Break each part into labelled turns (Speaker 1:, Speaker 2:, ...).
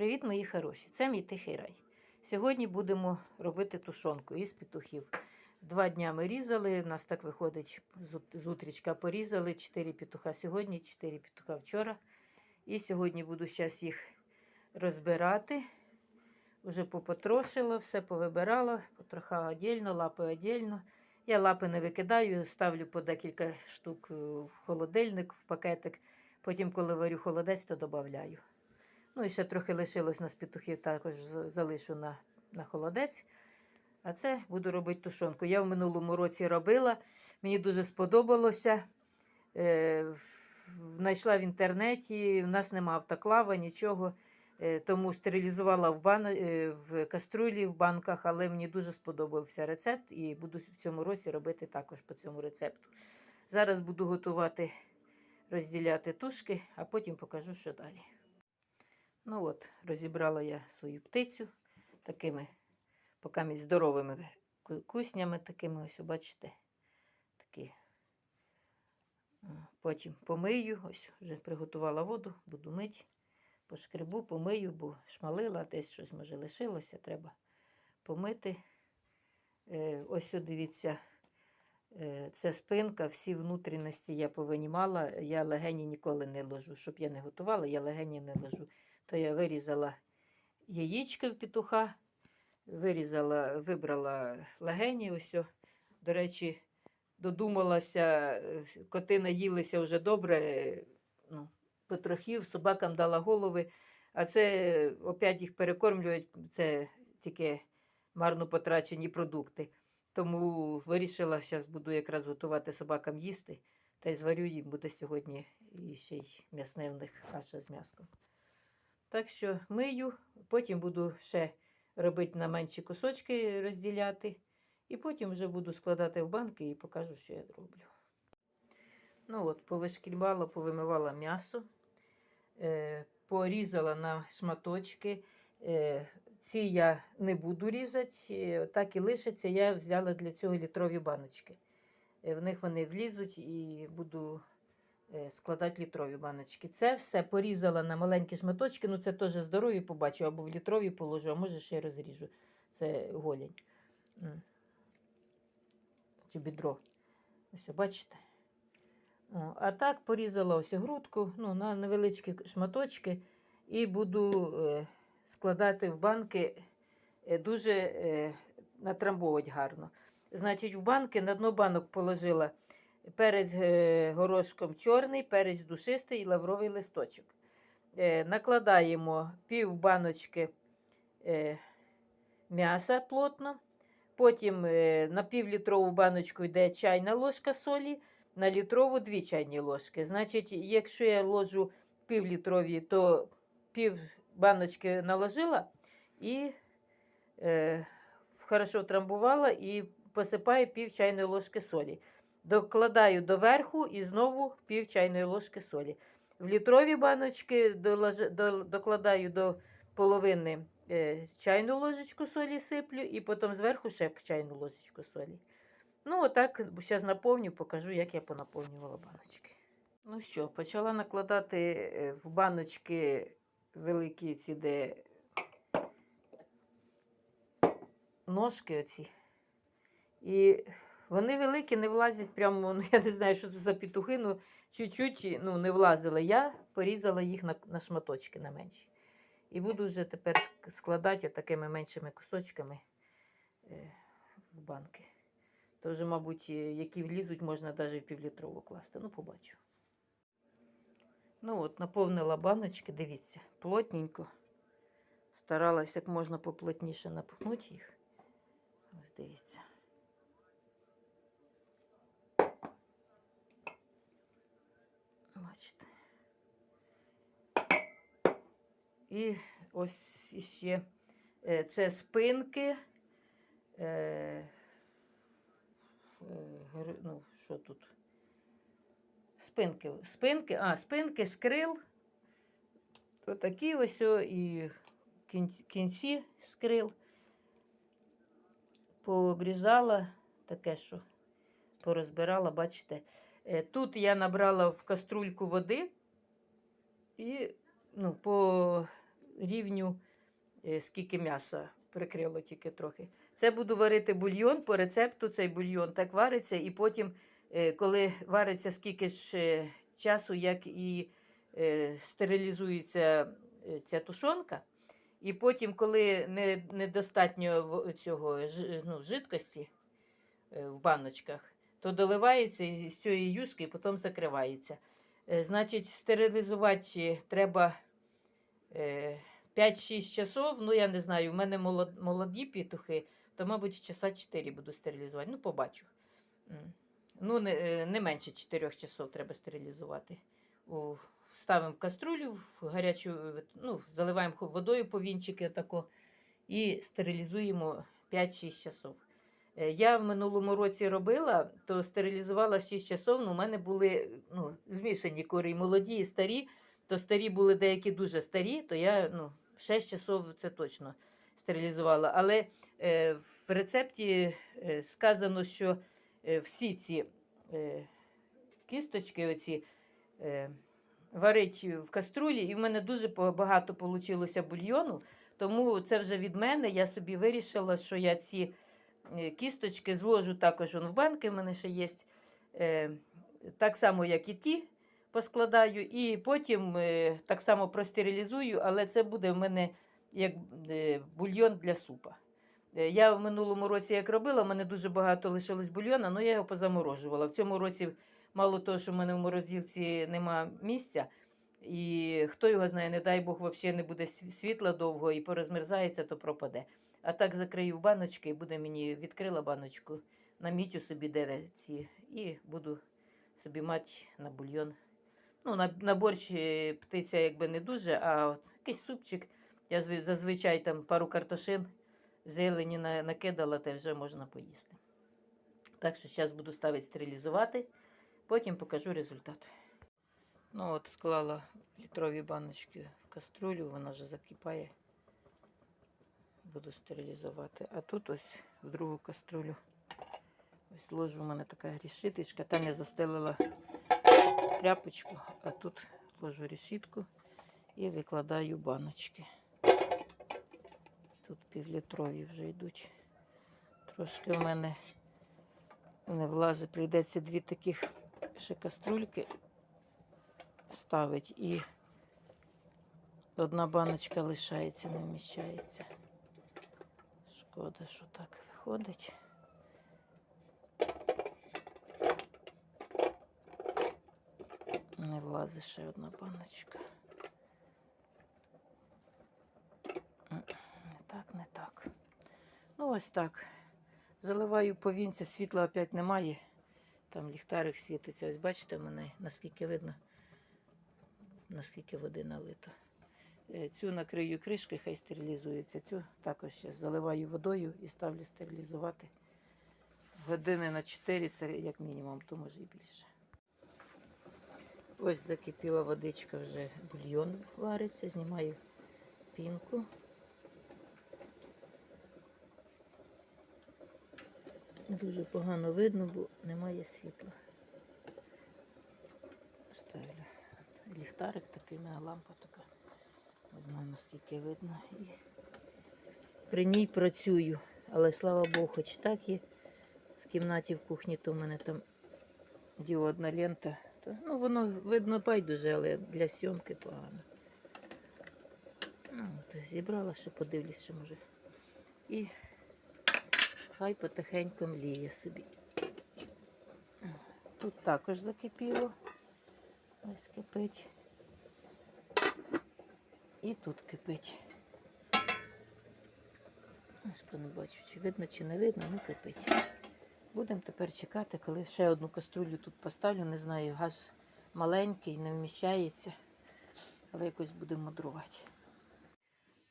Speaker 1: Привіт, мої хороші! Це мій тихий рай. Сьогодні будемо робити тушонку із петухів. Два дня ми різали, у нас так виходить з ут- порізали 4 петуха сьогодні, 4 петуха вчора. І сьогодні буду зараз їх розбирати. Уже попотрошила, все повибирала, потроха віддільно, лапи віддільно. Я лапи не викидаю, ставлю по декілька штук е, в холодильник, в пакетик. Потім, коли варю холодець, то додаю. Ну і ще трохи лишилось на з петухів, також залишу на, на холодець. А це буду робити тушонку. Я в минулому році робила, мені дуже сподобалося. Е, знайшла в інтернеті, в нас нема автоклава, нічого. Е, тому стерилізувала в, бан... е, в каструлі, в банках, але мені дуже сподобався рецепт і буду в цьому році робити також по цьому рецепту. Зараз буду готувати, розділяти тушки, а потім покажу, що далі. Ну от, розібрала я свою птицю такими поки здоровими куснями такими, ось, бачите, такі. Потім помию, ось вже приготувала воду, буду мити, пошкребу, помию, бо шмалила, десь щось може лишилося, треба помити. Е, ось дивіться, е, це спинка, всі внутрішності я повинімала, я легені ніколи не ложу, щоб я не готувала, я легені не ложу. То я вирізала яєчко в петуха, вирізала, вибрала легені. Ось. До речі, додумалася, коти наїлися вже добре. Ну, потрохів, собакам дала голови, а це е, опять їх перекормлюють, це тільки марно потрачені продукти. Тому вирішила, зараз буду якраз готувати собакам їсти. Та й зварю їм буде сьогодні і ще й м'ясне в каша з м'яском. Так що мию, потім буду ще робити на менші кусочки розділяти. І потім вже буду складати в банки і покажу, що я роблю. Ну от, повишкільбала, повимивала м'ясо, е, порізала на шматочки. Е, ці я не буду різати, е, так і лишиться. Я взяла для цього літрові баночки. Е, в них вони влізуть і буду складати літрові баночки. Це все порізала на маленькі шматочки. Ну, це теж здорові побачу, або в літрові положу, а може ще й розріжу. Це голень. М. Чи бідро. Ось, бачите? О, а так порізала ось грудку ну, на невеличкі шматочки і буду е, складати в банки е, дуже е, натрамбовувати гарно. Значить, в банки на дно банок положила перець е, горошком чорний, перець душистий і лавровий листочок. Е, накладаємо пів баночки е, м'яса плотно. Потім на півлітрову баночку йде чайна ложка солі, на літрову 2 чайні ложки. Значить, якщо я ложу півлітрові, то пів баночки наложила і е, хорошо втрамбувала і посипаю пів чайної ложки солі. Докладаю доверху і знову пів чайної ложки солі. В літрові баночки докладаю до половини е, чайну ложечку солі сиплю і потім зверху ще чайну ложечку солі. Ну, отак, зараз наповню, покажу, як я понаповнювала баночки. Ну що, почала накладати е, в баночки великі ці, де ножки оці. І вони великі, не влазять прямо, ну, я не знаю, що це за петухи, ну чуть-чуть ну, не влазили. Я порізала їх на, на шматочки на менші. І буду вже тепер складати такими меншими кусочками е, в банки. То вже, мабуть, е, які влізуть, можна навіть в півлітрову класти. Ну, побачу. Ну от, наповнила баночки, дивіться, плотненько. Старалась як можна поплотніше напхнути їх. Ось дивіться. Бачите. І ось іще е, це спинки. Е, е, ну, що тут? Спинки, спинки, а, спинки з крил. Отакі ось і кінці з крил. Пообрізала таке, що порозбирала, бачите. Е, Тут я набрала в каструльку води і ну, по рівню, е, скільки м'яса прикрило тільки трохи. Це буду варити бульйон по рецепту. Цей бульйон так вариться, і потім, е, коли вариться скільки ж часу, як і стерилізується ця тушонка. І потім, коли недостатньо цього ну, жидкості в баночках, то доливається із цієї юшки і потім закривається. Е, Значить, стерилізувати треба е, 5-6 часов. Ну, я не знаю, у мене молоді петухи, то, мабуть, часа 4 буду стерилізувати. Ну, побачу. Ну, не, е, не менше 4 часов треба стерилізувати. У, ставимо в каструлю, в гарячу, е, ну, заливаємо водою по вінчики отако, і стерилізуємо 5-6 часов. Е, Я в минулому році робила, то стерилізувала 6 часов. Ну, у мене були ну, змішані кури, молоді і старі. То старі були деякі дуже старі, то я ну, 6 часов це точно стерилізувала. Але е, в рецепті е, сказано, що е, всі ці е, кісточки оці, е, варить в каструлі, і в мене дуже багато вийшло бульйону. Тому це вже від мене. Я собі вирішила, що я ці кісточки зложу також в банки, в мене ще є. Е, так само, як і ті, поскладаю, і потім е, так само простерилізую, але це буде в мене як е, бульйон для супа. Е, Я в минулому році як робила, в мене дуже багато лишилось бульйона, але я його позаморожувала. В цьому році мало того, що в мене в морозилці нема місця. І хто його знає, не дай Бог, взагалі не буде світла довго і порозмерзається, то пропаде. А так закрию в баночки, і буде мені відкрила баночку, намітю собі де ці, і буду собі мати на бульйон. Ну, на, на борщ е, птиця якби не дуже, а от якийсь супчик. Я зазвичай там пару картошин зелені на- накидала, та вже можна поїсти. Так що зараз буду ставити стерилізувати, потім покажу результат. Ну от склала літрові баночки в каструлю, вона вже закипає. Буду стерилізувати. А тут ось в другу каструлю. Ось ложу у мене така рішиточка. Там я застелила тряпочку, а тут ложу решітку і викладаю баночки. Тут півлітрові вже йдуть. Трошки в мене не влазить, прийдеться дві таких ще каструльки ставить і одна баночка лишається, не вміщається. Шкода, що так виходить. Не влазить ще одна баночка. Не так, не так. Ну, ось так. Заливаю повінця, світла опять немає. Там ліхтарик світиться. Ось бачите мене, наскільки видно, наскільки води налито. Е, Цю накрию кришкою, хай стерилізується. Цю також ще заливаю водою і ставлю стерилізувати. Години на 4 це як мінімум, то може і більше. Ось закипіла водичка, вже бульйон вариться, знімаю пінку. Дуже погано видно, бо немає світла. Ставлю ліхтарик такий, лампа. Одна наскільки видно. І при ній працюю. Але слава Богу, хоч так є. В кімнаті в кухні, то в мене там діодна лента. То, ну, воно видно байдуже, але для сьомки погано. Ну, от, зібрала, ще подивлюсь, що може. І хай потихеньку мліє собі. Тут також закипіло. Ось кипить. І тут кипить. Аж не бачу, чи видно, чи не видно, ну кипить. Будемо тепер чекати, коли ще одну каструлю тут поставлю. Не знаю, газ маленький, не вміщається, але якось будемо мудрувати.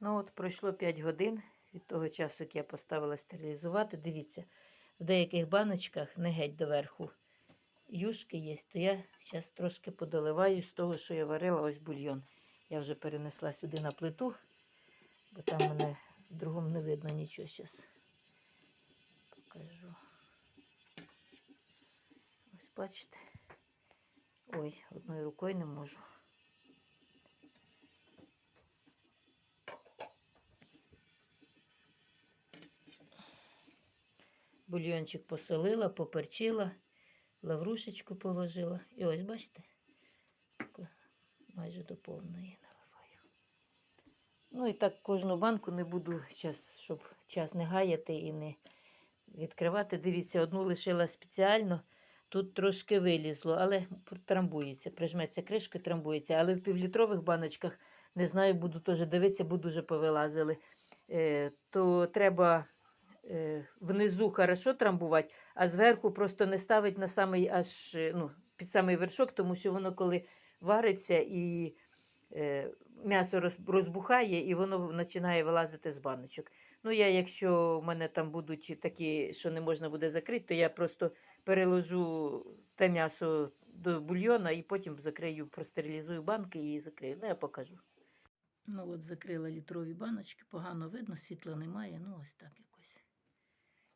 Speaker 1: Ну от пройшло 5 годин від того часу, як я поставила стерилізувати. Дивіться, в деяких баночках не геть доверху юшки є, то я зараз трошки подоливаю з того, що я варила, ось бульйон. Я вже перенесла сюди на плиту, бо там мене в другому не видно нічого зараз. Покажу. Ось бачите. Ой, одною рукою не можу. Бульйончик посолила, поперчила, лаврушечку положила. І ось бачите майже до повної наливаю. Ну і так кожну банку не буду зараз, щоб час не гаяти і не відкривати. Дивіться, одну лишила спеціально. Тут трошки вилізло, але трамбується, прижметься кришкою, трамбується. Але в півлітрових баночках, не знаю, буду теж дивитися, бо дуже повилазили. Е, то треба е, внизу хорошо трамбувати, а зверху просто не ставить на самий аж е, ну, під самий вершок, тому що воно коли вариться і е, м'ясо розбухає, і воно починає вилазити з баночок. Ну, я, якщо в мене там будуть такі, що не можна буде закрити, то я просто переложу те м'ясо до бульйона і потім закрию, простерилізую банки і закрию. Ну, я покажу. Ну, от закрила літрові баночки, погано видно, світла немає, ну ось так якось.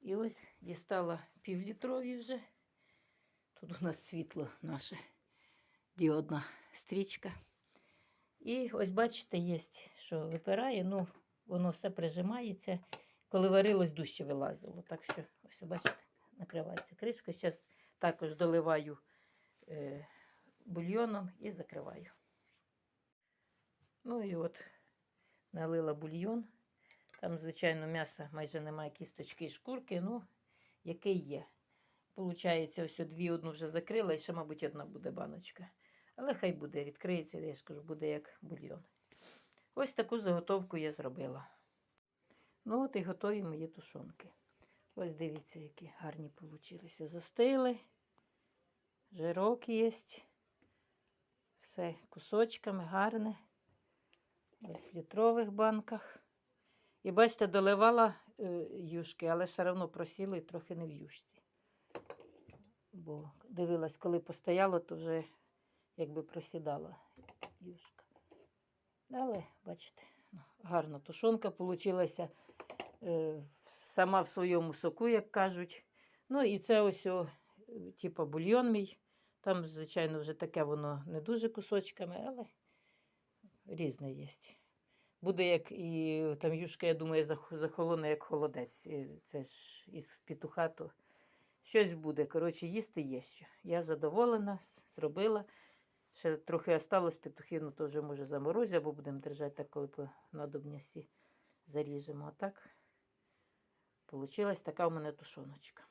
Speaker 1: І ось дістала півлітрові вже. Тут у нас світло наше діодна стрічка. І ось бачите, є, що випирає, ну, воно все прижимається. Коли варилось, дужче вилазило. Так що, ось бачите, накривається кришка. Зараз також доливаю е, бульйоном і закриваю. Ну і от налила бульйон. Там, звичайно, м'яса майже немає кісточки і шкурки, ну, який є. Получається, ось дві одну вже закрила, і ще, мабуть, одна буде баночка. Але хай буде, відкриється, я ж кажу, буде як бульйон. Ось таку заготовку я зробила. Ну, от і готові мої тушонки. Ось дивіться, які гарні получилися. Застили. Жирок є. Все кусочками гарне. Ось в літрових банках. І бачите, доливала е, юшки, але все одно просіли і трохи не в юшці. Бо дивилась, коли постояло, то вже якби просідала юшка. Але, бачите, ну, гарна тушонка вийшла. Е, сама в своєму соку, як кажуть. Ну і це ось, о, е, типу, бульйон мій. Там, звичайно, вже таке воно не дуже кусочками, але різне є. Буде як і там юшка, я думаю, захолоне як холодець. Це ж із петуха, то щось буде. Коротше, їсти є що. Я задоволена, зробила. Ще трохи осталось петухину теж може заморозити, або будемо держати так, коли по надобності заріжемо. А так, Получилась така в мене тушоночка.